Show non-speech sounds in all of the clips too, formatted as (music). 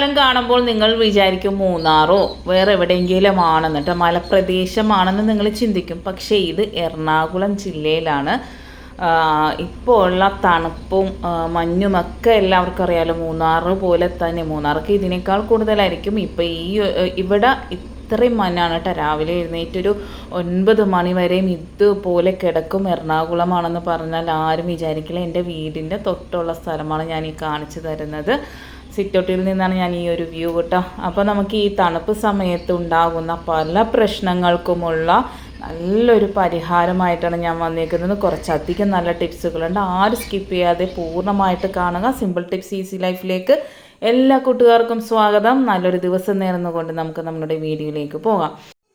സ്ഥലം കാണുമ്പോൾ നിങ്ങൾ വിചാരിക്കും മൂന്നാറോ വേറെ എവിടെയെങ്കിലും ആണെന്നിട്ട് മലപ്രദേശമാണെന്ന് നിങ്ങൾ ചിന്തിക്കും. പക്ഷേ ഇത് എറണാകുളം ജില്ലയിലാണ്. ഇപ്പോൾ ഉള്ള തണുപ്പും മഞ്ഞുമൊക്കെ എല്ലാവർക്കും അറിയാലോ മൂന്നാർ പോലെ തന്നെ. മൂന്നാർക്ക് ഇതിനേക്കാൾ കൂടുതലായിരിക്കും. ഇപ്പോൾ ഈ ഇവിടെ ഇത്രയും മഞ്ഞാണ് കേട്ടോ. രാവിലെ എഴുന്നേറ്റൊരു ഒൻപത് മണി വരെയും ഇതുപോലെ കിടക്കും എറണാകുളമാണെന്ന് പറഞ്ഞാൽ ആരും വിചാരിക്കില്ല. എന്റെ വീടിന്റെ തൊട്ടുള്ള സ്ഥലമാണ് ഞാൻ ഈ കാണിച്ചു തരുന്നത്. സിറ്റൗട്ടിൽ നിന്നാണ് ഞാൻ ഈ ഒരു വ്യൂ കേട്ടോ. അപ്പോൾ നമുക്ക് ഈ തണുപ്പ് സമയത്ത് ഉണ്ടാകുന്ന പല പ്രശ്നങ്ങൾക്കുമുള്ള നല്ലൊരു പരിഹാരമായിട്ടാണ് ഞാൻ വന്നിരിക്കുന്നത് കുറച്ചധികം നല്ല ടിപ്സുകളുണ്ട്. ആരും സ്കിപ്പ് ചെയ്യാതെ പൂർണമായിട്ട് കാണുക. സിമ്പിൾ ടിപ്സ് ഈസി ലൈഫിലേക്ക് എല്ലാ കൂട്ടുകാർക്കും സ്വാഗതം. നല്ലൊരു ദിവസം നേർന്നുകൊണ്ട് നമുക്ക് നമ്മുടെ വീഡിയോയിലേക്ക് പോകാം.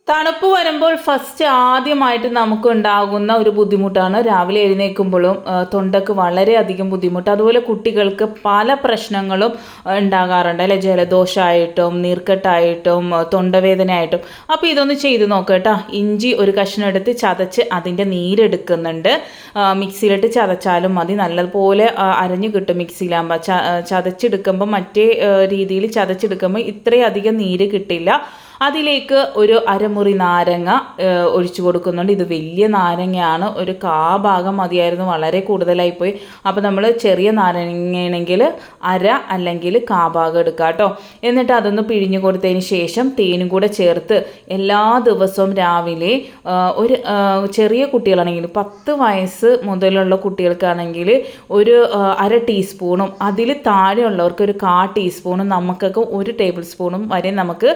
തണുപ്പ് വരുമ്പോൾ ഫസ്റ്റ് ആദ്യമായിട്ട് നമുക്ക് ഉണ്ടാകുന്ന ഒരു ബുദ്ധിമുട്ടാണ്. രാവിലെ എഴുന്നേൽക്കുമ്പോഴും തൊണ്ടക്ക് വളരെയധികം ബുദ്ധിമുട്ട്. അതുപോലെ കുട്ടികൾക്ക് പല പ്രശ്നങ്ങളും ഉണ്ടാകാറുണ്ട്. അല്ലെ ജലദോഷമായിട്ടും നീർക്കെട്ടായിട്ടും തൊണ്ടവേദനയായിട്ടും. അപ്പോൾ ഇതൊന്ന് ചെയ്ത് നോക്കട്ടോ. ഇഞ്ചി ഒരു കഷ്ണം എടുത്ത് ചതച്ച് അതിന്റെ നീരെടുക്കുന്നുണ്ട്. മിക്സിയിലിട്ട് ചതച്ചാലും മതി. നല്ലതുപോലെ അരഞ്ഞു കിട്ടും മിക്സിയിലാകുമ്പോൾ ചതച്ചെടുക്കുമ്പോൾ മറ്റേ രീതിയിൽ ചതച്ചെടുക്കുമ്പോൾ ഇത്രയധികം നീര് കിട്ടില്ല. അതിലേക്ക് ഒരു അരമുറി നാരങ്ങ ഒഴിച്ചു കൊടുക്കുന്നുണ്ട്. ഇത് വലിയ നാരങ്ങയാണ്. ഒരു കാ ഭാഗം മതിയായിരുന്നു. വളരെ കൂടുതലായിപ്പോയി. അപ്പോൾ നമ്മൾ ചെറിയ നാരങ്ങയാണെങ്കിൽ അര അല്ലെങ്കിൽ കാ ഭാഗം എടുക്കുക കേട്ടോ. എന്നിട്ട് അതൊന്ന് പിഴിഞ്ഞു കൊടുത്തതിന് ശേഷം തേനും കൂടെ ചേർത്ത് എല്ലാ ദിവസവും രാവിലെ ഒരു ചെറിയ കുട്ടികളാണെങ്കിൽ പത്ത് വയസ്സ് മുതലുള്ള കുട്ടികൾക്കാണെങ്കിൽ ഒരു അര ടീസ്പൂണും അതിൽ താഴെയുള്ളവർക്ക് ഒരു കാ ടീസ്പൂണും നമുക്കൊക്കെ ഒരു ടേബിൾ സ്പൂണും വരെ നമുക്ക്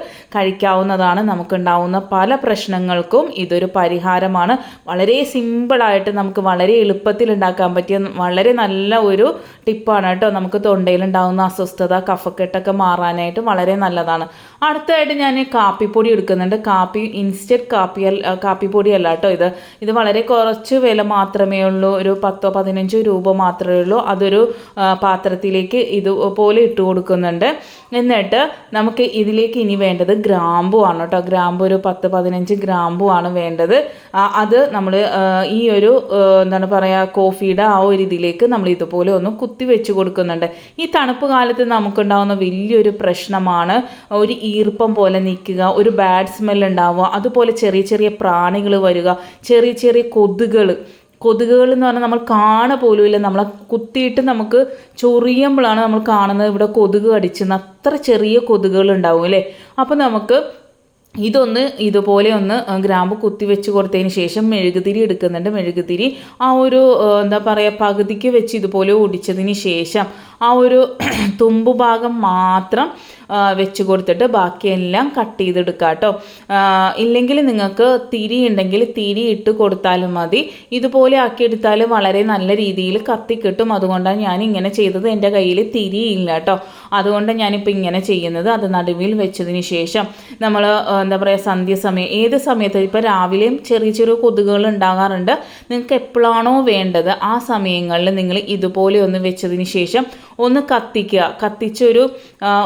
കഴിക്കാവുന്നതാണ് നമുക്കുണ്ടാവുന്ന പല പ്രശ്നങ്ങൾക്കും ഇതൊരു പരിഹാരമാണ്. വളരെ സിമ്പിളായിട്ട് നമുക്ക് വളരെ എളുപ്പത്തിൽ ഉണ്ടാക്കാൻ പറ്റിയ വളരെ നല്ല ഒരു ടിപ്പാണ് കേട്ടോ. നമുക്ക് തൊണ്ടയിലുണ്ടാവുന്ന അസ്വസ്ഥത കഫക്കെട്ടൊക്കെ മാറാനായിട്ട് വളരെ നല്ലതാണ്. അടുത്തതായിട്ട് ഞാൻ കാപ്പിപ്പൊടി എടുക്കുന്നുണ്ട്. കാപ്പി ഇൻസ്റ്റന്റ് കാപ്പി കാപ്പിപ്പൊടി അല്ല കേട്ടോ ഇത്. ഇത് വളരെ കുറച്ച് വില മാത്രമേ ഉള്ളൂ. ഒരു പത്തോ പതിനഞ്ചോ രൂപ മാത്രമേ ഉള്ളൂ. അതൊരു പാത്രത്തിലേക്ക് ഇതുപോലെ ഇട്ട് കൊടുക്കുന്നുണ്ട്. എന്നിട്ട് നമുക്ക് ഇതിലേക്ക് ഇനി വേണ്ടത് ഗ്രാമ്പു ആണ് കേട്ടോ. ഗ്രാമ്പു ഒരു പത്ത് പതിനഞ്ച് ഗ്രാമ്പു ആണ് വേണ്ടത്. അത് നമ്മൾ ഈ ഒരു എന്താണ് പറയുക കോഫിയുടെ ആ ഒരു ഇതിലേക്ക് നമ്മൾ ഇതുപോലെ ഒന്ന് കുത്തി വെച്ച് കൊടുക്കുന്നുണ്ട്. ഈ തണുപ്പ് കാലത്ത് നമുക്കുണ്ടാകുന്ന വലിയൊരു പ്രശ്നമാണ് ഒരു ഈർപ്പം പോലെ നിൽക്കുക ഒരു ബാഡ് സ്മെൽ ഉണ്ടാവുക അതുപോലെ ചെറിയ ചെറിയ പ്രാണികൾ വരിക ചെറിയ ചെറിയ കൊതുകൾ കൊതുകുകൾ എന്ന് പറഞ്ഞാൽ നമ്മൾ കാണ പോലും ഇല്ല നമ്മളെ കുത്തിയിട്ട് നമുക്ക് ചൊറിയുമ്പോഴാണ് നമ്മൾ കാണുന്നത്. ഇവിടെ കൊതുക് കടിച്ചെന്ന് അത്ര ചെറിയ കൊതുകുകൾ ഉണ്ടാവും അല്ലേ? അപ്പോൾ നമുക്ക് ഇതൊന്ന് ഇതുപോലെ ഒന്ന് ഗ്രാമ്പ് കുത്തി വെച്ച് കൊടുത്തതിന് ശേഷം മെഴുകുതിരി എടുക്കുന്നുണ്ട്. മെഴുകുതിരി ആ ഒരു എന്താ പറയുക പകുതിക്ക് വെച്ച് ഇതുപോലെ ഒടിച്ചതിന് ശേഷം ആ ഒരു (clears throat) തുമ്പ് ഭാഗം മാത്രം വെച്ച് കൊടുത്തിട്ട് ബാക്കിയെല്ലാം കട്ട് ചെയ്തെടുക്കുക കേട്ടോ ഇല്ലെങ്കിൽ നിങ്ങൾക്ക് തിരി ഉണ്ടെങ്കിൽ തിരി ഇട്ട് കൊടുത്താലും മതി. ഇതുപോലെ ആക്കിയെടുത്താൽ വളരെ നല്ല രീതിയിൽ കത്തി കിട്ടും. അതുകൊണ്ടാണ് ഞാൻ ഇങ്ങനെ ചെയ്തത്. എന്റെ കയ്യിൽ തിരിയില്ല കേട്ടോ അതുകൊണ്ട് ഞാനിപ്പോൾ ഇങ്ങനെ ചെയ്യുന്നത്. അത് നടുവിൽ വെച്ചതിന് ശേഷം നമ്മൾ എന്താ പറയുക സന്ധ്യ സമയം ഏത് സമയത്ത് ഇപ്പോൾ രാവിലെയും ചെറിയ ചെറിയ കൊതുകുകൾ ഉണ്ടാകാറുണ്ട്. നിങ്ങൾക്ക് എപ്പോഴാണോ വേണ്ടത് ആ സമയങ്ങളിൽ നിങ്ങൾ ഇതുപോലെ ഒന്ന് വെച്ചതിന് ശേഷം ഒന്ന് കത്തിക്കുക. കത്തിച്ചൊരു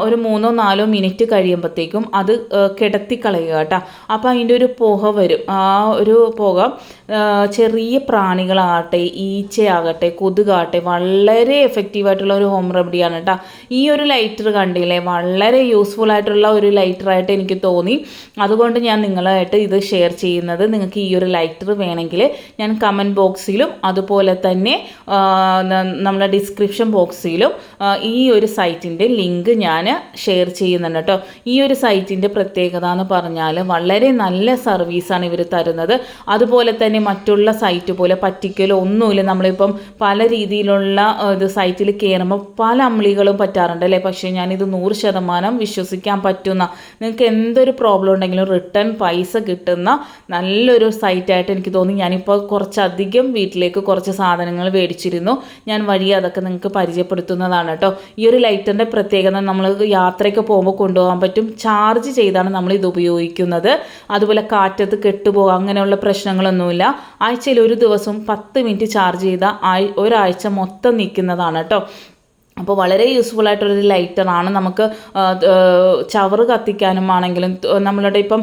ഒരു മൂന്നോ നാലോ മിനിറ്റ് കഴിയുമ്പോഴത്തേക്കും അത് കിടത്തി കിടത്തിക്കളയുക കേട്ടോ. അപ്പോൾ അതിന്റെ ഒരു പുക വരും. ആ ഒരു പുക ചെറിയ പ്രാണികളാകട്ടെ ഈച്ചയാകട്ടെ കൊതുകാകട്ടെ വളരെ എഫക്റ്റീവായിട്ടുള്ള ഒരു ഹോം റെമഡിയാണ് കേട്ടോ. ഈ ഒരു ലൈറ്റർ കണ്ടില്ലേ? വളരെ യൂസ്ഫുൾ ആയിട്ടുള്ള ഒരു ലൈറ്ററായിട്ട് എനിക്ക് തോന്നി. അതുകൊണ്ട് ഞാൻ നിങ്ങളായിട്ട് ഇത് ഷെയർ ചെയ്യുന്നത് നിങ്ങൾക്ക് ഈ ഒരു ലൈറ്റർ വേണമെങ്കിൽ ഞാൻ കമന്റ് ബോക്സിലും അതുപോലെ തന്നെ നമ്മുടെ ഡിസ്ക്രിപ്ഷൻ ബോക്സിലും ഈ ഒരു സൈറ്റിന്റെ ലിങ്ക് ഞാൻ ഷെയർ ചെയ്യുന്നുണ്ട് കേട്ടോ. ഈ ഒരു സൈറ്റിന്റെ പ്രത്യേകത എന്ന് പറഞ്ഞാൽ വളരെ നല്ല സർവീസാണ് ഇവർ തരുന്നത്. അതുപോലെ തന്നെ മറ്റുള്ള സൈറ്റ് പോലെ പറ്റിക്കലോ ഒന്നുമില്ല. നമ്മളിപ്പം പല രീതിയിലുള്ള ഇത് സൈറ്റിൽ കയറുമ്പോൾ പല അമ്പളികളും പറ്റാറുണ്ട് അല്ലേ? പക്ഷേ ഞാനിത് നൂറ് ശതമാനം വിശ്വസിക്കാൻ പറ്റുന്ന നിങ്ങൾക്ക് എന്തൊരു പ്രോബ്ലം ഉണ്ടെങ്കിലും റിട്ടേൺ പൈസ കിട്ടുന്ന നല്ലൊരു സൈറ്റായിട്ട് എനിക്ക് തോന്നി. ഞാനിപ്പോൾ കുറച്ചധികം വീട്ടിലേക്ക് കുറച്ച് സാധനങ്ങൾ മേടിച്ചിരുന്നു. ഞാൻ വഴി അതൊക്കെ നിങ്ങൾക്ക് പരിചയപ്പെടുത്തുന്നതാണ് കേട്ടോ. ഈ ഒരു ലൈറ്ററിന്റെ പ്രത്യേകത നമ്മൾ യാത്രയ്ക്ക് പോകുമ്പോൾ കൊണ്ടുപോകാൻ പറ്റും. ചാർജ് ചെയ്താണ് നമ്മൾ ഇത് ഉപയോഗിക്കുന്നത്. അതുപോലെ കാറ്റത്ത് കെട്ടുപോകുക അങ്ങനെയുള്ള പ്രശ്നങ്ങളൊന്നുമില്ല. ആഴ്ചയിൽ ഒരു ദിവസം പത്ത് മിനിറ്റ് ചാർജ് ചെയ്താൽ ഒരാഴ്ച മൊത്തം നിൽക്കുന്നതാണ് കേട്ടോ. അപ്പോൾ വളരെ യൂസ്ഫുൾ ആയിട്ടൊരു ലൈറ്ററാണ് നമുക്ക് ചവറ് കത്തിക്കാനും ആണെങ്കിലും നമ്മളുടെ ഇപ്പം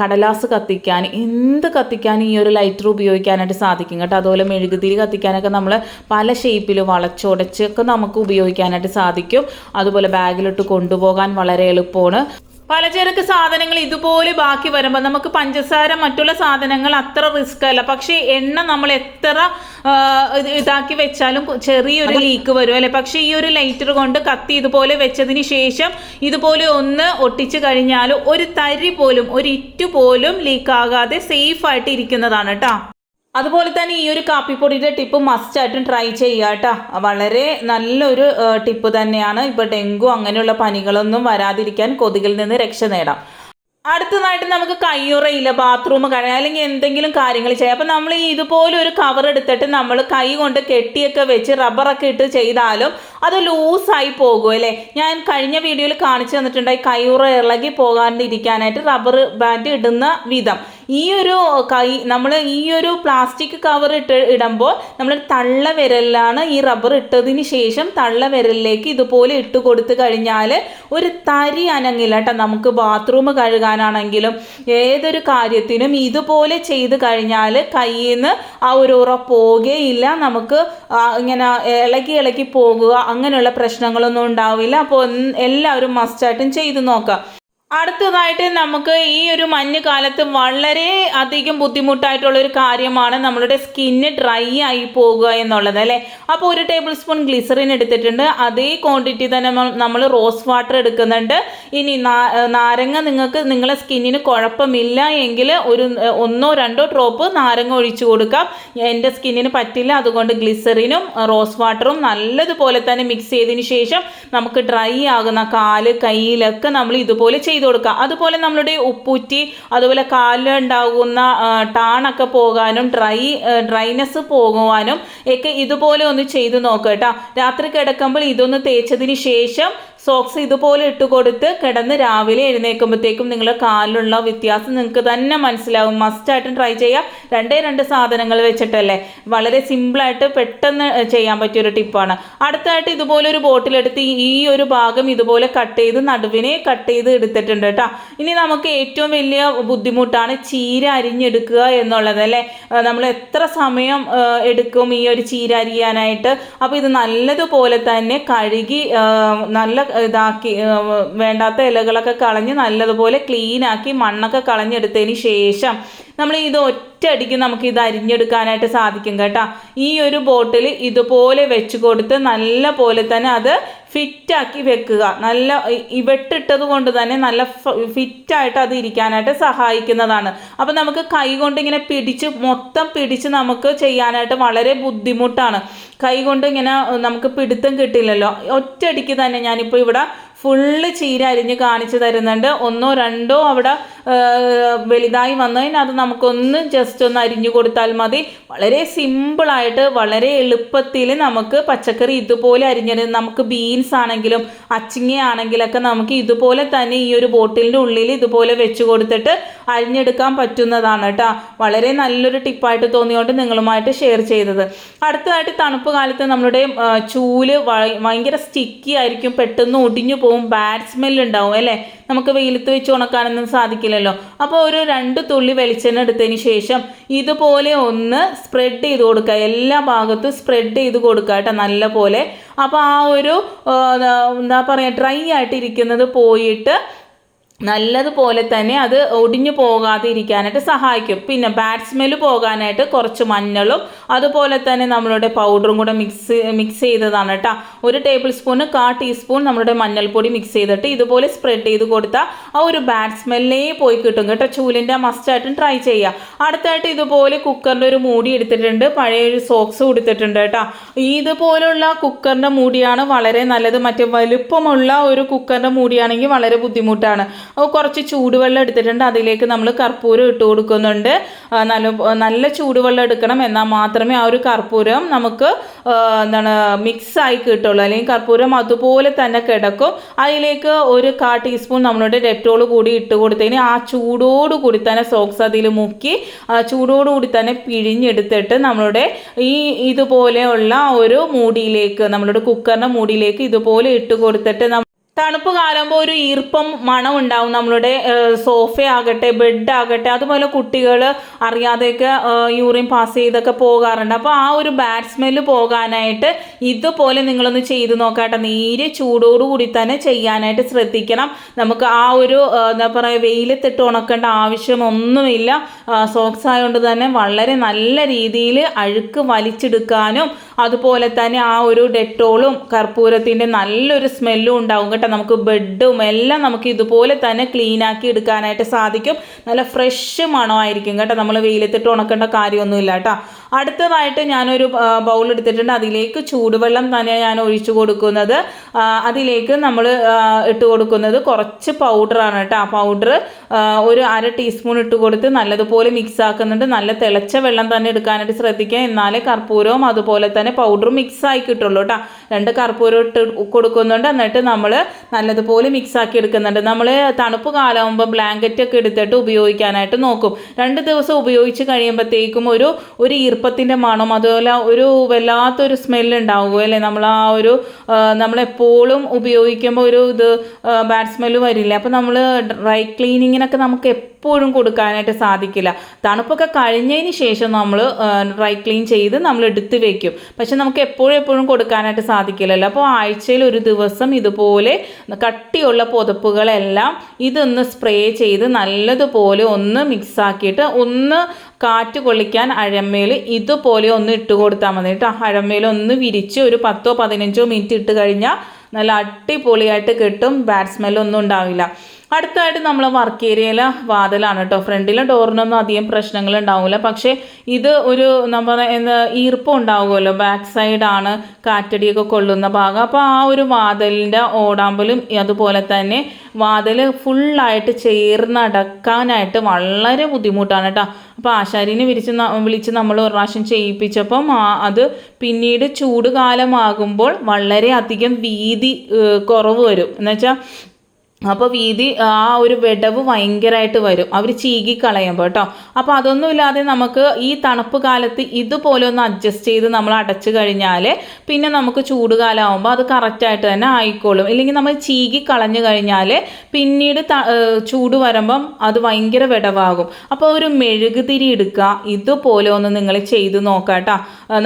കടലാസ് കത്തിക്കാൻ എന്ത് കത്തിക്കാനും ഈ ഒരു ലൈറ്റർ ഉപയോഗിക്കാനായിട്ട് സാധിക്കും കേട്ടോ. അതുപോലെ മെഴുകുതിരി കത്തിക്കാനൊക്കെ നമ്മൾ പല ഷേപ്പിൽ വളച്ചൊടച്ചൊക്കെ നമുക്ക് ഉപയോഗിക്കാനായിട്ട് സാധിക്കും. അതുപോലെ ബാഗിലിട്ട് കൊണ്ടുപോകാൻ വളരെ എളുപ്പമാണ്. പലചരക്ക് സാധനങ്ങൾ ഇതുപോലെ ബാക്കി വരുമ്പോൾ നമുക്ക് പഞ്ചസാര മറ്റുള്ള സാധനങ്ങൾ അത്ര റിസ്ക് അല്ല. പക്ഷേ എണ്ണ നമ്മൾ എത്ര ഇതാക്കി വെച്ചാലും ചെറിയൊരു ലീക്ക് വരും അല്ലേ? പക്ഷേ ഈ ഒരു ലൈറ്റർ കൊണ്ട് കത്തി ഇതുപോലെ വെച്ചതിന് ശേഷം ഇതുപോലെ ഒന്ന് ഒട്ടിച്ച് കഴിഞ്ഞാൽ ഒരു തരി പോലും ഒരു ഇറ്റു പോലും ലീക്കാകാതെ സേഫ് ആയിട്ട് ഇരിക്കുന്നതാണ് കേട്ടോ അതുപോലെ തന്നെ ഈ ഒരു കാപ്പിപ്പൊടിയുടെ ടിപ്പ് മസ്റ്റായിട്ടും ട്രൈ ചെയ്യുക കേട്ടോ. വളരെ നല്ലൊരു ടിപ്പ് തന്നെയാണ്. ഇപ്പോൾ ഡെങ്കു അങ്ങനെയുള്ള പനികളൊന്നും വരാതിരിക്കാൻ കൊതുകിൽ നിന്ന് രക്ഷ നേടാം. അടുത്തതായിട്ട് നമുക്ക് കയ്യുറയില്ല ബാത്റൂം കഴിയാം അല്ലെങ്കിൽ എന്തെങ്കിലും കാര്യങ്ങൾ ചെയ്യാം. അപ്പം നമ്മൾ ഇതുപോലെ ഒരു കവർ എടുത്തിട്ട് നമ്മൾ കൈ കൊണ്ട് കെട്ടിയൊക്കെ വെച്ച് റബ്ബറൊക്കെ ഇട്ട് ചെയ്താലും അത് ലൂസായി പോകും അല്ലേ? ഞാൻ കഴിഞ്ഞ വീഡിയോയിൽ കാണിച്ചു തന്നിട്ടുണ്ടായി കയ്യുറ ഇളകി പോകാണ്ടിരിക്കാനായിട്ട് റബ്ബർ ബാൻഡ് ഇടുന്ന വിധം. ഈ ഒരു കൈ നമ്മൾ ഈ ഒരു പ്ലാസ്റ്റിക് കവർ ഇട്ട് ഇടുമ്പോൾ നമ്മൾ തള്ള വിരലിലാണ് ഈ റബ്ബർ ഇട്ടതിന് ശേഷം തള്ള വിരലിലേക്ക് ഇതുപോലെ ഇട്ട് കൊടുത്തു കഴിഞ്ഞാൽ ഒരു തരി അനങ്ങില്ല കേട്ടോ. നമുക്ക് ബാത്റൂം കഴുകാനാണെങ്കിലും ഏതൊരു കാര്യത്തിനും ഇതുപോലെ ചെയ്ത് കഴിഞ്ഞാൽ കയ്യിൽ നിന്ന് ആ ഒരു ഉറ പോകുകയില്ല നമുക്ക് ഇങ്ങനെ ഇളകി ഇളകി പോകുക അങ്ങനെയുള്ള പ്രശ്നങ്ങളൊന്നും ഉണ്ടാവില്ല. അപ്പോൾ എല്ലാവരും മസ്റ്റായിട്ടും ചെയ്ത് നോക്കാം അടുത്തതായിട്ട് നമുക്ക് ഈ ഒരു മഞ്ഞ് കാലത്ത് വളരെ അധികം ബുദ്ധിമുട്ടായിട്ടുള്ള ഒരു കാര്യമാണ് നമ്മളുടെ സ്കിന്ന് ഡ്രൈ ആയി പോകുക എന്നുള്ളത് അല്ലേ? അപ്പോൾ ഒരു ടേബിൾ സ്പൂൺ ഗ്ലിസറിൻ എടുത്തിട്ടുണ്ട്. അതേ ക്വാണ്ടിറ്റി തന്നെ നമ്മൾ റോസ് വാട്ടർ എടുക്കുന്നുണ്ട്. ഇനി നാരങ്ങ നിങ്ങൾക്ക് നിങ്ങളുടെ സ്കിന്നിന് കുഴപ്പമില്ല എങ്കിൽ ഒരു ഒന്നോ രണ്ടോ ഡ്രോപ്പ് നാരങ്ങ ഒഴിച്ചു കൊടുക്കാം. എന്റെ സ്കിന്നിന് പറ്റില്ല അതുകൊണ്ട് ഗ്ലിസറിനും റോസ് വാട്ടറും നല്ലതുപോലെ തന്നെ മിക്സ് ചെയ്തതിന് ശേഷം നമുക്ക് ഡ്രൈ ആകുന്ന കാൽ കയ്യിലൊക്കെ നമ്മൾ ഇതുപോലെ ചെയ്തു കൊടുക്കുക. അതുപോലെ നമ്മളുടെ ഉപ്പൂറ്റി അതുപോലെ കാലിലുണ്ടാകുന്ന ടാണൊക്കെ പോകാനും ഡ്രൈ ഡ്രൈനെസ് പോകുവാനും ഒക്കെ ഇതുപോലെ ഒന്ന് ചെയ്ത് നോക്കുക കേട്ടോ. രാത്രി കിടക്കുമ്പോൾ ഇതൊന്ന് തേച്ചതിന് ശേഷം സോക്സ് ഇതുപോലെ ഇട്ട് കൊടുത്ത് കിടന്ന് രാവിലെ എഴുന്നേൽക്കുമ്പോഴത്തേക്കും നിങ്ങളുടെ കാലിലുള്ള വ്യത്യാസം നിങ്ങൾക്ക് തന്നെ മനസ്സിലാവും. മസ്റ്റായിട്ടും ട്രൈ ചെയ്യാം. രണ്ടേ രണ്ട് സാധനങ്ങൾ വെച്ചിട്ടല്ലേ? വളരെ സിമ്പിളായിട്ട് പെട്ടെന്ന് ചെയ്യാൻ പറ്റിയൊരു ടിപ്പാണ് അടുത്തായിട്ട് ഇതുപോലെ ഒരു ബോട്ടിലെടുത്ത് ഈ- ഒരു ഭാഗം ഇതുപോലെ കട്ട് ചെയ്ത് നടുവിനെ കട്ട് ചെയ്ത് എടുത്തിട്ടുണ്ട് കേട്ടോ. ഇനി നമുക്ക് ഏറ്റവും വലിയ ബുദ്ധിമുട്ടാണ് ചീര അരിഞ്ഞെടുക്കുക എന്നുള്ളത് അല്ലേ? നമ്മൾ എത്ര സമയം എടുക്കും ഈ ഒരു ചീര അരിയാനായിട്ട്? അപ്പോൾ ഇത് നല്ലതുപോലെ തന്നെ കഴുകി നല്ല ഇതാക്കി വേണ്ടാത്ത ഇലകളൊക്കെ കളഞ്ഞ് നല്ലതുപോലെ ക്ലീൻ ആക്കി മണ്ണൊക്കെ കളഞ്ഞെടുത്തതിന് ശേഷം നമ്മൾ ഇത് ഒറ്റയടിക്ക് നമുക്ക് ഇത് അരിഞ്ഞെടുക്കാനായിട്ട് സാധിക്കും കേട്ടോ. ഈ ഒരു ബോട്ടിൽ ഇതുപോലെ വെച്ച് കൊടുത്ത് നല്ല പോലെ തന്നെ അത് ഫിറ്റാക്കി വെക്കുക. നല്ല ഇവട്ടിട്ടത് കൊണ്ട് തന്നെ നല്ല ഫിറ്റായിട്ട് അത് ഇരിക്കാനായിട്ട് സഹായിക്കുന്നതാണ്. അപ്പം നമുക്ക് കൈ കൊണ്ട് ഇങ്ങനെ പിടിച്ച് മൊത്തം പിടിച്ച് നമുക്ക് ചെയ്യാനായിട്ട് വളരെ ബുദ്ധിമുട്ടാണ്. കൈ കൊണ്ട് ഇങ്ങനെ നമുക്ക് പിടുത്തം കിട്ടില്ലല്ലോ ഒറ്റയടിക്ക് തന്നെ ഞാനിപ്പോൾ ഇവിടെ ഫുള്ള് ചീര അരിഞ്ഞ് കാണിച്ചു തരുന്നുണ്ട്. ഒന്നോ രണ്ടോ അവിടെ വലുതായി വന്നതിന് അത് നമുക്കൊന്ന് ജസ്റ്റ് ഒന്ന് അരിഞ്ഞു കൊടുത്താൽ മതി. വളരെ സിമ്പിളായിട്ട് വളരെ എളുപ്പത്തിൽ നമുക്ക് പച്ചക്കറി ഇതുപോലെ അരിഞ്ഞത് നമുക്ക് ബീൻസ് ആണെങ്കിലും അച്ചിങ്ങ ആണെങ്കിലൊക്കെ നമുക്ക് ഇതുപോലെ തന്നെ ഈ ഒരു ബോട്ടിലിന്റെ ഉള്ളിൽ ഇതുപോലെ വെച്ച് കൊടുത്തിട്ട് അരിഞ്ഞെടുക്കാൻ പറ്റുന്നതാണ് കേട്ടോ. വളരെ നല്ലൊരു ടിപ്പായിട്ട് തോന്നിയോണ്ട് നിങ്ങളുമായിട്ട് ഷെയർ ചെയ്തത്. അടുത്തതായിട്ട് തണുപ്പ് കാലത്ത് നമ്മുടെ ചൂൽ ഭയ- ഭയങ്കര സ്റ്റിക്കി ആയിരിക്കും പെട്ടെന്ന് ഒടിഞ്ഞു ബാഡ് സ്മെല്ല് ഉണ്ടാവും അല്ലേ? നമുക്ക് വെയിലത്ത് വെച്ച് ഉണക്കാനൊന്നും സാധിക്കില്ലല്ലോ. അപ്പോൾ ഒരു രണ്ട് തുള്ളി വെളിച്ചെണ്ണ എടുത്തതിന് ശേഷം ഇതുപോലെ ഒന്ന് സ്പ്രെഡ് ചെയ്ത് കൊടുക്കുക. എല്ലാ ഭാഗത്തും സ്പ്രെഡ് ചെയ്ത് കൊടുക്കുക കേട്ടോ നല്ല പോലെ അപ്പോൾ ആ ഒരു എന്താ പറയുക ഡ്രൈ ആയിട്ടിരിക്കുന്നത് പോയിട്ട് നല്ലതുപോലെ തന്നെ അത് ഒടിഞ്ഞു പോകാതെ ഇരിക്കാനായിട്ട് സഹായിക്കും. പിന്നെ ബാഡ് സ്മെല്ല് പോകാനായിട്ട് കുറച്ച് മഞ്ഞളും അതുപോലെ തന്നെ നമ്മളുടെ പൗഡറും കൂടെ മിക്സ് മിക്സ് ചെയ്തതാണ് കേട്ടോ. ഒരു ടേബിൾ സ്പൂണ് കാ ടീസ്പൂൺ നമ്മുടെ മഞ്ഞൾപ്പൊടി മിക്സ് ചെയ്തിട്ട് ഇതുപോലെ സ്പ്രെഡ് ചെയ്ത് കൊടുത്താൽ ആ ഒരു ബാഡ് സ്മെല്ലേ പോയി കിട്ടും കേട്ടോ. ചൂലിന്റെ മസ്റ്റായിട്ടും ട്രൈ ചെയ്യുക അടുത്തായിട്ട് ഇതുപോലെ കുക്കറിന്റെ ഒരു മൂടി എടുത്തിട്ടുണ്ട്. പഴയ ഒരു സോക്സ് കൊടുത്തിട്ടുണ്ട് കേട്ടോ. ഇതുപോലുള്ള കുക്കറിന്റെ മൂടിയാണ് വളരെ നല്ലത്. മറ്റേ വലുപ്പമുള്ള ഒരു കുക്കറിന്റെ മൂടിയാണെങ്കിൽ വളരെ ബുദ്ധിമുട്ടാണ്. കുറച്ച് ചൂടുവെള്ളം എടുത്തിട്ടുണ്ട്. അതിലേക്ക് നമ്മൾ കർപ്പൂരം ഇട്ട് കൊടുക്കുന്നുണ്ട്. നല്ല നല്ല ചൂടുവെള്ളം എടുക്കണം. എന്നാൽ മാത്രമേ ആ ഒരു കർപ്പൂരം നമുക്ക് എന്താണ് മിക്സ് ആയി കിട്ടുള്ളൂ കിട്ടുള്ളൂ അല്ലെങ്കിൽ കർപ്പൂരം അതുപോലെ തന്നെ കിടക്കും. അതിലേക്ക് ഒരു കാ ടീസ്പൂൺ നമ്മളുടെ ഡെറ്റോൾ കൂടി ഇട്ട് കൊടുത്തതിന് ആ ചൂടോടുകൂടി തന്നെ സോക്സ് അതിൽ മുക്കി ആ ചൂടോട് കൂടി തന്നെ പിഴിഞ്ഞെടുത്തിട്ട് നമ്മളുടെ ഈ ഇതുപോലെയുള്ള ഒരു മൂടിയിലേക്ക് നമ്മളുടെ കുക്കറിന്റെ മൂടിയിലേക്ക് ഇതുപോലെ ഇട്ട് കൊടുത്തിട്ട് തണുപ്പ് കാലുമ്പോൾ ഒരു ഈർപ്പം മണം ഉണ്ടാവും നമ്മളുടെ ബെഡ് ആകട്ടെ അതുപോലെ കുട്ടികൾ അറിയാതെയൊക്കെ യൂറിൻ പാസ് ചെയ്തൊക്കെ പോകാറുണ്ട്. അപ്പോൾ ആ ഒരു ബാഡ് സ്മെല്ല് പോകാനായിട്ട് ഇതുപോലെ നിങ്ങളൊന്ന് ചെയ്ത് നോക്കാട്ടെ. നീര് ചൂടോടുകൂടി തന്നെ ചെയ്യാനായിട്ട് ശ്രദ്ധിക്കണം. നമുക്ക് ആ ഒരു എന്താ പറയുക വെയിലത്തിട്ട് ഉണക്കേണ്ട ആവശ്യമൊന്നുമില്ല. സോക്സ് ആയതുകൊണ്ട് തന്നെ വളരെ നല്ല രീതിയിൽ അഴുക്ക് വലിച്ചെടുക്കാനും അതുപോലെ തന്നെ ആ ഒരു ഡെറ്റോളും കർപ്പൂരത്തിന്റെ നല്ലൊരു സ്മെല്ലും ഉണ്ടാവും കേട്ടോ. നമുക്ക് ബെഡും എല്ലാം നമുക്ക് ഇതുപോലെ തന്നെ ക്ലീൻ ആക്കി എടുക്കാനായിട്ട് സാധിക്കും. നല്ല ഫ്രഷ് മണമായിരിക്കും കേട്ടോ. നമ്മൾ വെയിലത്തിട്ട് ഉണക്കേണ്ട കാര്യമൊന്നുമില്ല കേട്ടോ. അടുത്തതായിട്ട് ഞാനൊരു ബൗൾ എടുത്തിട്ടുണ്ട്. അതിലേക്ക് ചൂടുവെള്ളം തന്നെ ഞാൻ ഒഴിച്ചു കൊടുക്കുന്നത്. അതിലേക്ക് നമ്മൾ ഇട്ട് കൊടുക്കുന്നത് കുറച്ച് പൗഡറാണ് കേട്ടോ. ആ പൗഡർ ഒരു അര ടീസ്പൂൺ ഇട്ട് കൊടുത്ത് നല്ലതുപോലെ മിക്സ് ആക്കുന്നുണ്ട്. നല്ല തിളച്ച വെള്ളം തന്നെ എടുക്കാനായിട്ട് ശ്രദ്ധിക്കുക. എന്നാലേ കർപ്പൂരവും അതുപോലെ തന്നെ പൗഡറും മിക്സ് ആയി കിട്ടുള്ളൂ കേട്ടോ. രണ്ട് കർപ്പൂരം ഇട്ട് കൊടുക്കുന്നുണ്ട്. എന്നിട്ട് നമ്മൾ നല്ലതുപോലെ മിക്സ് ആക്കി എടുക്കുന്നുണ്ട്. നമ്മൾ തണുപ്പ് കാലമാകുമ്പോൾ ബ്ലാങ്കറ്റ് ഒക്കെ എടുത്തിട്ട് ഉപയോഗിക്കാനായിട്ട് നോക്കും. രണ്ട് ദിവസം ഉപയോഗിച്ച് കഴിയുമ്പോഴത്തേക്കും ഒരു ഒരു ഈർപ്പത്തിന്റെ മണം അതുപോലെ ഒരു വല്ലാത്തൊരു സ്മെല്ല് ഉണ്ടാവുക അല്ലേ? നമ്മൾ ആ ഒരു നമ്മളെപ്പോഴും ഉപയോഗിക്കുമ്പോൾ ഒരു ഇത് ബാഡ് സ്മെല്ല് വരില്ല? അപ്പോൾ നമ്മൾ ഡ്രൈ ക്ലീനിങ്ങിനൊക്കെ നമുക്ക് എപ്പോഴും കൊടുക്കാനായിട്ട് സാധിക്കില്ല. തണുപ്പൊക്കെ കഴിഞ്ഞതിന് ശേഷം നമ്മൾ ഡ്രൈ ക്ലീൻ ചെയ്ത് നമ്മൾ എടുത്ത് വെക്കും. പക്ഷെ നമുക്ക് എപ്പോഴും എപ്പോഴും കൊടുക്കാനായിട്ട് സാധിക്കില്ലല്ലോ. അപ്പോൾ ആഴ്ചയിൽ ഒരു ദിവസം ഇതുപോലെ കട്ടിയുള്ള പുതപ്പുകളെല്ലാം ഇതൊന്ന് സ്പ്രേ ചെയ്ത് നല്ലതുപോലെ ഒന്ന് മിക്സാക്കിയിട്ട് ഒന്ന് കാറ്റ് കൊള്ളിക്കാൻ അഴമേൽ ഇതുപോലെ ഒന്ന് ഇട്ട് കൊടുത്താൽ മതി കേട്ടോ. അഴമേൽ ഒന്ന് വിരിച്ച് ഒരു പത്തോ പതിനഞ്ചോ മിനിറ്റ് ഇട്ട് കഴിഞ്ഞാൽ നല്ല അടിപൊളിയായിട്ട് കിട്ടും. ബാഡ് സ്മെല്ലൊന്നും ഉണ്ടാവില്ല. അടുത്തായിട്ട് നമ്മൾ വർക്ക് ഏരിയയിലെ വാതിലാണ് കേട്ടോ ഫ്രണ്ടിലെ ഡോറിനൊന്നും അധികം പ്രശ്നങ്ങൾ ഉണ്ടാവില്ല പക്ഷേ ഇത് ഒരു നമ്മൾ ഈർപ്പം ഉണ്ടാവുമല്ലോ. ബാക്ക് സൈഡാണ് കാറ്റടിയൊക്കെ കൊള്ളുന്ന ഭാഗം. അപ്പോൾ ആ ഒരു വാതിലിന്റെ ഓടാമ്പലും അതുപോലെ തന്നെ വാതിൽ ഫുള്ളായിട്ട് ചേർന്നടക്കാനായിട്ട് വളരെ ബുദ്ധിമുട്ടാണ് കേട്ടോ അപ്പോൾ ആശാരിനെ വിരിച്ച് വിളിച്ച് നമ്മൾ ഒരു പ്രാവശ്യം ചെയ്യിപ്പിച്ചപ്പം അത് പിന്നീട് ചൂട് കാലമാകുമ്പോൾ വളരെയധികം വീതി കുറവ് വരും. എന്നുവെച്ചാൽ അപ്പോൾ വീതി ആ ഒരു വിടവ് ഭയങ്കരമായിട്ട് വരും. അവർ ചീകി കളയുമ്പോൾ കേട്ടോ അപ്പോൾ അതൊന്നുമില്ലാതെ നമുക്ക് ഈ തണുപ്പ് കാലത്ത് ഇതുപോലെ ഒന്ന് അഡ്ജസ്റ്റ് ചെയ്ത് നമ്മൾ അടച്ചു കഴിഞ്ഞാൽ പിന്നെ നമുക്ക് ചൂട് കാലമാകുമ്പോൾ അത് കറക്റ്റായിട്ട് തന്നെ ആയിക്കോളും. ഇല്ലെങ്കിൽ നമ്മൾ ചീകി കളഞ്ഞു കഴിഞ്ഞാൽ പിന്നീട് ചൂട് വരുമ്പം അത് ഭയങ്കര വിടവാകും. അപ്പോൾ ഒരു മെഴുകുതിരി എടുക്കുക ഇതുപോലെ ഒന്ന് നിങ്ങൾ ചെയ്ത് നോക്കാം കേട്ടോ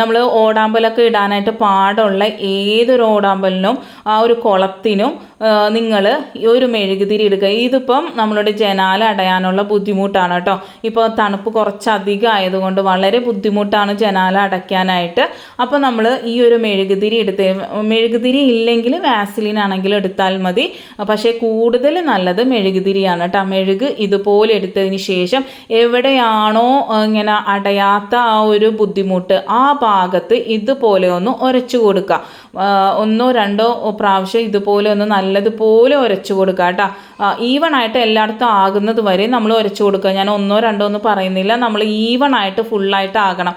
നമ്മൾ ഓടാമ്പലൊക്കെ ഇടാനായിട്ട് പാടുള്ള ഏതൊരു ഓടാമ്പലിനും ആ ഒരു കുളത്തിനും നിങ്ങൾ ഈ ഒരു മെഴുകുതിരി എടുക്കുക ഇതിപ്പം നമ്മളുടെ ജനാല അടയാനുള്ള ബുദ്ധിമുട്ടാണ് കേട്ടോ. ഇപ്പോൾ തണുപ്പ് കുറച്ചധികം ആയതുകൊണ്ട് വളരെ ബുദ്ധിമുട്ടാണ് ജനാല അടയ്ക്കാനായിട്ട്. അപ്പോൾ നമ്മൾ ഈ ഒരു മെഴുകുതിരി എടുത്ത് മെഴുകുതിരി ഇല്ലെങ്കിൽ വാസലിൻ ആണെങ്കിലും എടുത്താൽ മതി. പക്ഷേ കൂടുതൽ നല്ലത് മെഴുകുതിരിയാണ് കേട്ടോ. മെഴുക് ഇതുപോലെ എടുത്തതിന് ശേഷം എവിടെയാണോ ഇങ്ങനെ അടയാത്ത ആ ഒരു ബുദ്ധിമുട്ട് ആ ഭാഗത്ത് ഇതുപോലെ ഒന്ന് ഉരച്ചു കൊടുക്കുക. ഒന്നോ രണ്ടോ പ്രാവശ്യം ഇതുപോലെ ഒന്ന് നല്ലതുപോലെ ഉരച്ചു കൊടുക്കുക കേട്ടോ. ഈവൺ ആയിട്ട് എല്ലായിടത്തും ആകുന്നത് വരെ നമ്മൾ ഉരച്ചു കൊടുക്കുക. ഞാൻ ഒന്നോ രണ്ടോ ഒന്നും പറയുന്നില്ല. നമ്മൾ ഈവൺ ആയിട്ട് ഫുള്ളായിട്ട് ആകണം.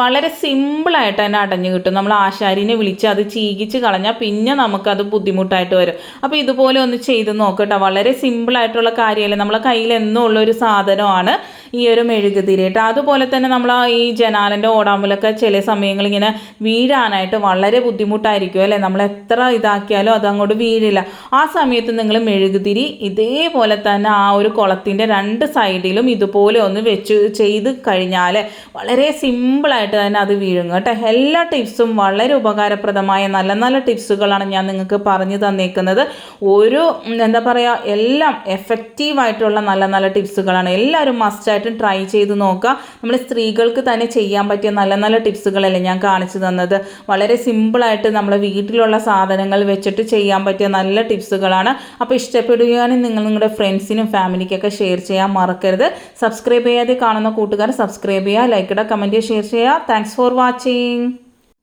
വളരെ സിമ്പിളായിട്ട് തന്നെ അടഞ്ഞു കിട്ടും. നമ്മൾ ആശാരിനെ വിളിച്ച് അത് ചീകിച്ച് കളഞ്ഞാൽ പിന്നെ നമുക്കത് ബുദ്ധിമുട്ടായിട്ട് വരും. അപ്പോൾ ഇതുപോലെ ഒന്ന് ചെയ്ത് നോക്കട്ടോ വളരെ സിമ്പിളായിട്ടുള്ള കാര്യമല്ലേ? നമ്മളെ കയ്യിൽ എന്നും ഒരു സാധനമാണ്. ഈ ഒരു മെഴുകുതിരി കേട്ടോ. അതുപോലെ തന്നെ നമ്മൾ ഈ ജനാലന്റെ ഓടാമ്പലൊക്കെ ചില സമയങ്ങളിൽ ഇങ്ങനെ വീഴാനായിട്ട് വളരെ ബുദ്ധിമുട്ടായിരിക്കും അല്ലേ? നമ്മൾ എത്ര ഇതാക്കിയാലും അത് അങ്ങോട്ട് വീഴില്ല. ആ സമയത്ത് നിങ്ങൾ മെഴുകുതിരി ഇതേപോലെ തന്നെ ആ ഒരു കുളത്തിന്റെ രണ്ട് സൈഡിലും ഇതുപോലെ ഒന്ന് വെച്ച് ചെയ്ത് കഴിഞ്ഞാൽ വളരെ സിമ്പിളായിട്ട് തന്നെ അത് വീഴും കേട്ടോ. എല്ലാ ടിപ്സും വളരെ ഉപകാരപ്രദമായ നല്ല നല്ല ടിപ്സുകളാണ് ഞാൻ നിങ്ങൾക്ക് പറഞ്ഞു തന്നേക്കുന്നത്. ഒരു എന്താ പറയുക എല്ലാം എഫക്റ്റീവായിട്ടുള്ള നല്ല നല്ല ടിപ്സുകളാണ്. എല്ലാവരും മസ്റ്റായിട്ടും ട്രൈ ചെയ്ത് നോക്കുക. നമ്മൾ സ്ത്രീകൾക്ക് തന്നെ ചെയ്യാൻ പറ്റിയ നല്ല നല്ല ടിപ്സുകളല്ലേ ഞാൻ കാണിച്ചു തന്നത്. വളരെ സിമ്പിളായിട്ട് നമ്മളെ വീട്ടിലുള്ള സാധനങ്ങൾ വെച്ചിട്ട് ചെയ്യാൻ പറ്റിയ നല്ല ടിപ്സുകളാണ്. അപ്പോൾ ഇഷ്ടപ്പെടുകയാണെങ്കിൽ നിങ്ങൾ നിങ്ങളുടെ ഫ്രണ്ട്സിനും ഫാമിലിക്കൊക്കെ ഷെയർ ചെയ്യാൻ മറക്കരുത്. സബ്സ്ക്രൈബ് ചെയ്യാതെ കാണുന്ന കൂട്ടുകാർ സബ്സ്ക്രൈബ് ചെയ്യുക ലൈക്ക് ഇടുക കമന്റ് ഷെയർ ചെയ്യുക thanks for watching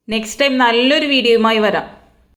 next time നല്ലൊരു വീഡിയോയുമായി വരാം.